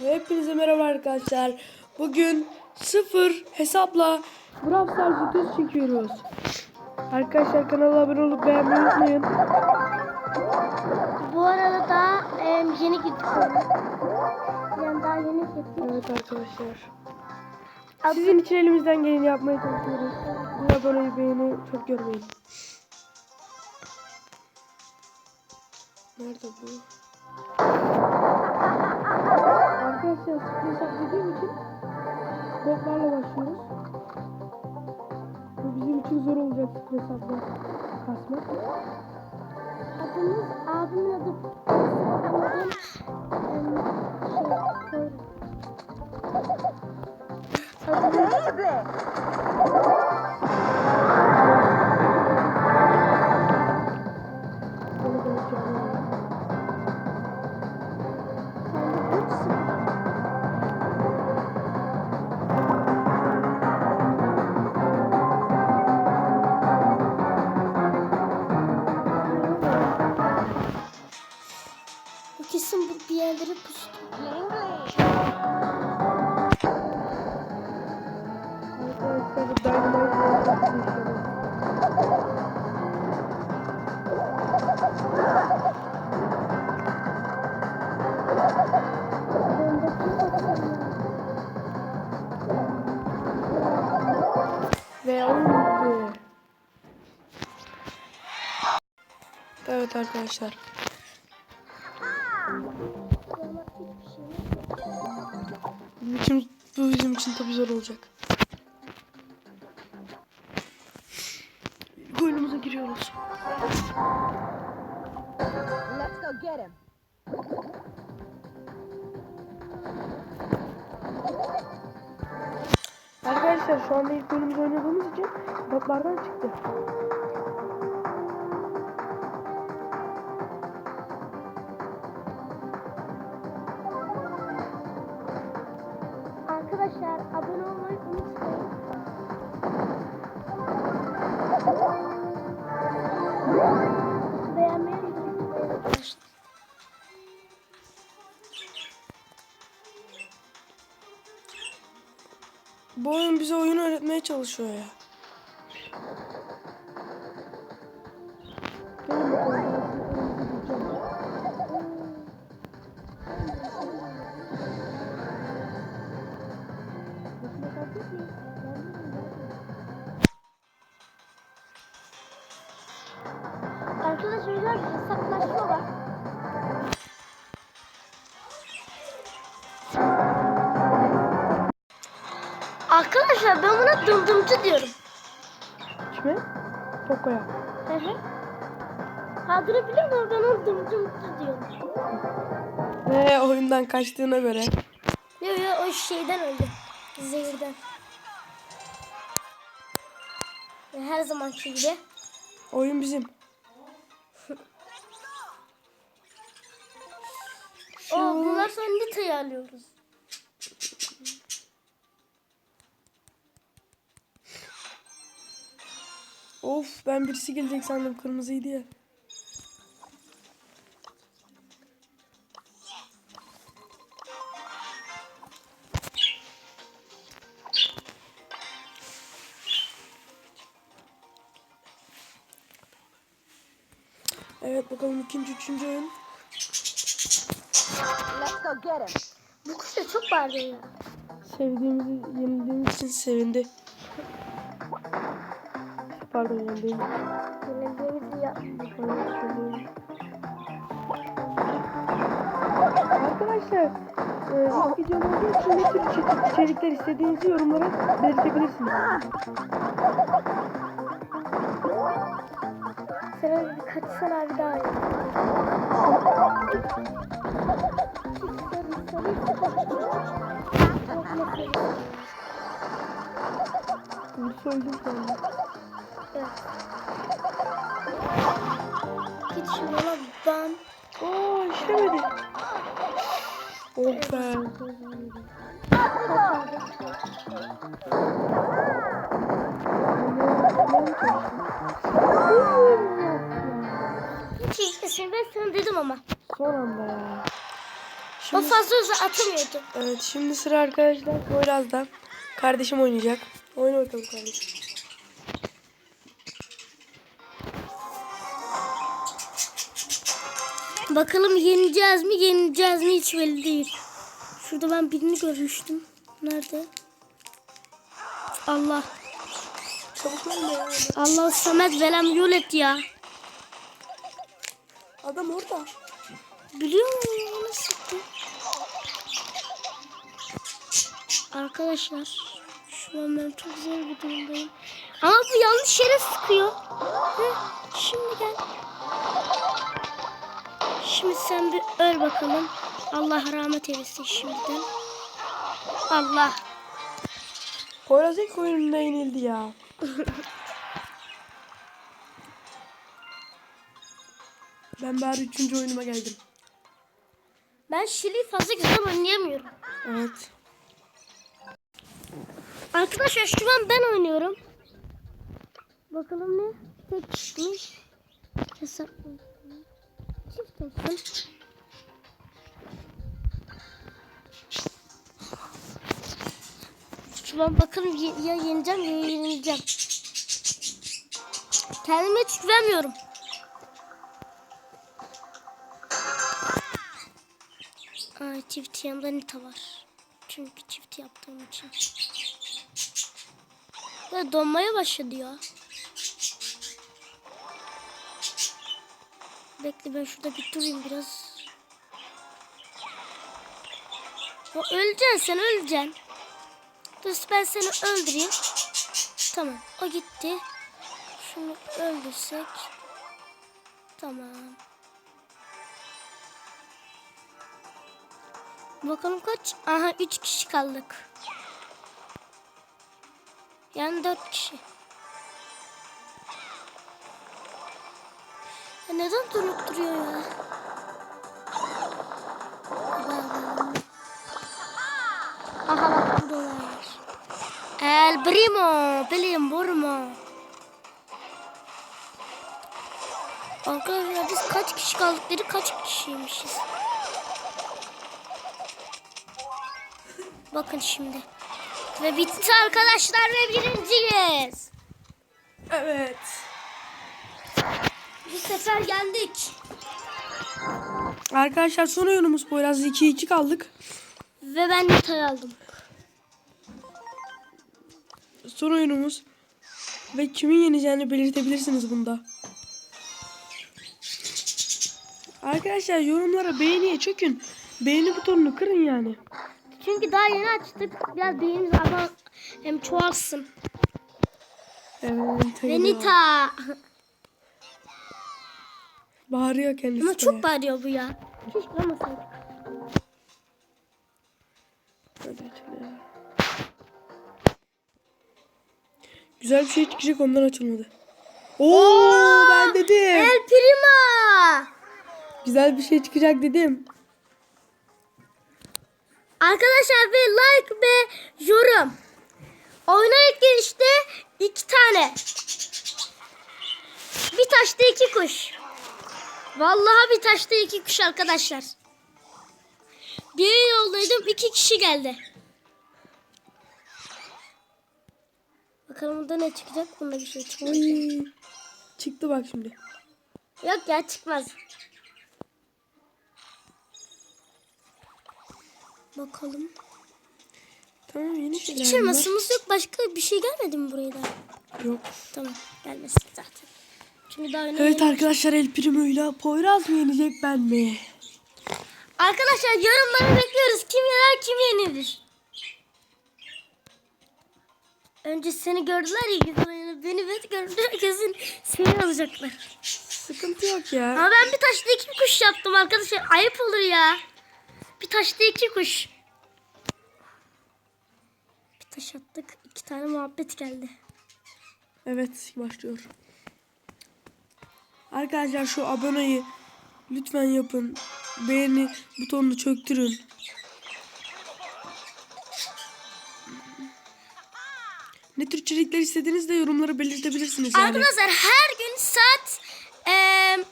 Hepinize merhaba arkadaşlar. Bugün sıfır hesapla Brawl Stars videosu çekiyoruz. Arkadaşlar kanala abone olup beğenmeyi unutmayın. Bu arada da e, yeni gittik. Yani daha yeni gittik. Evet arkadaşlar. Sizin için elimizden geleni yapmaya çalışıyoruz. Bu aboneyi beğeni çok görmeyin. Nerede bu? Arkadaşlar hesap dediğim için botlarla başlıyoruz. Bu bizim için zor olacak sıfır hesapla kasmak. Adımız, abimin adı. Adım, şey, Onu Evet arkadaşlar. Bizim için, bu bizim için tabii zor olacak. Oyunumuza giriyoruz. Let's go get him. Arkadaşlar şu anda ilk oyunumuzu oynadığımız için botlardan çıktı. Bu oyun bize oyun öğretmeye çalışıyor ya. Arkadaşlar hesaplaşma var. Arkadaşlar ben buna dımdımcı diyorum. Kime? Poco'ya. Hı hı. Adını biliyorum ama ben ona dımdımcı diyorum. Ve oyundan kaçtığına göre. Yok yok o şeyden öldü. Zehirden. Her zamanki gibi. Oyun bizim. O bunlar sonra Nita'yı alıyoruz. Of ben birisi gelecek sandım kırmızıydı ya. Evet bakalım ikinci üçüncü oyun. Let's go get him. Bu kuş da çok bağırdı ya. Sevdiğimizi yenildiğimiz için sevindi. Pardon yenildiğimiz Yenildiğimizi ya. Arkadaşlar e, ilk videom olduğu için ne tür içerik- içerikler istediğinizi yorumlara belirtebilirsiniz. Sana bir kaçsan abi daha iyi. Bunu söyledim sonra. Evet. Git şuna bam. Oo işlemedi. Oh be. Hiç işlesin ben sana dedim ama. Son anda ya. O fazla hızlı atamıyordu. Evet şimdi sıra arkadaşlar Poyraz'da. Kardeşim oynayacak. Oyna bakalım kardeşim. Bakalım yeneceğiz mi yeneceğiz mi hiç belli değil. Şurada ben birini görmüştüm. Nerede? Allah. Çabuk. Allah Samet velem yol et ya. Adam orada. Biliyor musun nasıl? Arkadaşlar şu an ben çok zor bir durumdayım. Ama bu yanlış yere sıkıyor. Heh, şimdi gel. Şimdi sen bir öl bakalım. Allah rahmet eylesin şimdiden. Allah. Poyraz ilk oyununda yenildi ya. ben bari üçüncü oyunuma geldim. Ben Şili'yi fazla güzel oynayamıyorum. Evet. Arkadaşlar şu an ben oynuyorum. Bakalım ne? Tek kişiymiş. Hesap. Çift olsun. Şu an ya yeneceğim ya yenileceğim. Kendime hiç güvenmiyorum. Aa, çift yanında Nita var. Çünkü çift yaptığım için. Ya donmaya başladı ya. Bekle ben şurada bir durayım biraz. Ya öleceksin sen öleceksin. Dur ben seni öldüreyim. Tamam o gitti. Şunu öldürsek. Tamam. Bakalım kaç? Aha 3 kişi kaldık. Yani dört kişi. Ya neden durup duruyor ya? Aha bak buradalar. El primo, belim vurma. Arkadaşlar biz kaç kişi kaldık dedi kaç kişiymişiz. Bakın şimdi. Ve bitti arkadaşlar ve birinciyiz. Evet. Bu sefer yendik. Arkadaşlar son oyunumuz Poyraz 2-2 kaldık. Ve ben Nita'yı aldım. Son oyunumuz. Ve kimin yeneceğini belirtebilirsiniz bunda. Arkadaşlar yorumlara beğeniye çökün. Beğeni butonunu kırın yani. Çünkü daha yeni açtık. Biraz beynimiz ama hem çoğalsın. Evet. Ve Nita. Bağırıyor kendisi. Ama çok bağırıyor bu ya. Keşke olmasaydı. Güzel bir şey çıkacak ondan açılmadı. Oo ben dedim. El Prima. Güzel bir şey çıkacak dedim. Arkadaşlar ve like ve yorum. Oynayık işte iki tane. Bir taşta iki kuş. Vallahi bir taşta iki kuş arkadaşlar. Bir yoldaydım iki kişi geldi. Bakalım bunda ne çıkacak? Bunda bir şey çıkmaz. Oy. Çıktı bak şimdi. Yok ya çıkmaz. Bakalım. Tamam yeni şeyler Hiç bunlar. masamız yok. Başka bir şey gelmedi mi buraya da? Yok. Tamam. Gelmesin zaten. Çünkü daha önemli. Evet arkadaşlar El Primo'yla Poyraz mı yenecek ben mi? Arkadaşlar yorumları bekliyoruz. Kim yener kim yenilir. Önce seni gördüler ya güzel. Beni bet gördüler kesin seni alacaklar. Sıkıntı yok ya. Ama ben bir taşta iki kuş yaptım arkadaşlar. Ayıp olur ya. Bir taşta iki kuş. Bir taş attık. iki tane muhabbet geldi. Evet başlıyor. Arkadaşlar şu aboneyi lütfen yapın. Beğeni butonunu çöktürün. Ne tür içerikler istediğinizi de yorumlara belirtebilirsiniz yani. Arkadaşlar her gün saat eee,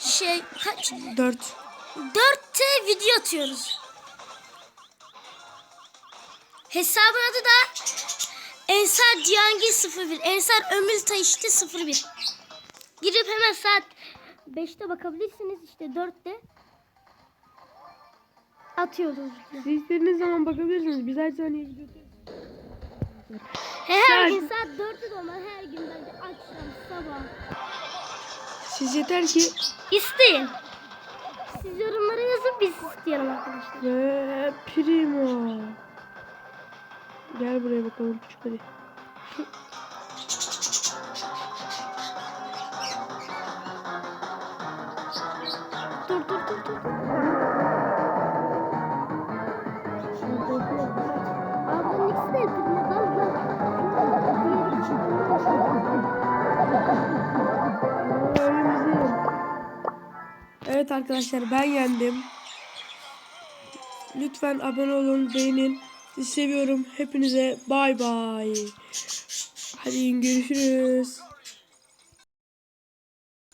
şey kaç? 4. 4'te video atıyoruz. Hesabın adı da Ensar Cihangir 01. Ensar Ömül Taşıtı 01. Girip hemen saat 5'te bakabilirsiniz. işte 4'te atıyoruz. Siz istediğiniz zaman bakabilirsiniz. Biz her saniye video He, her Saat- gün saat 4'te de olmaz. Her gün bence akşam, sabah. Siz yeter ki İsteyin. Siz yorumlara yazın biz isteyelim arkadaşlar. ve primo. Gel buraya bakalım küçük hadi. Evet arkadaşlar ben yendim. Lütfen abone olun, beğenin. Sizi seviyorum. Hepinize bay bay. Hadi görüşürüz.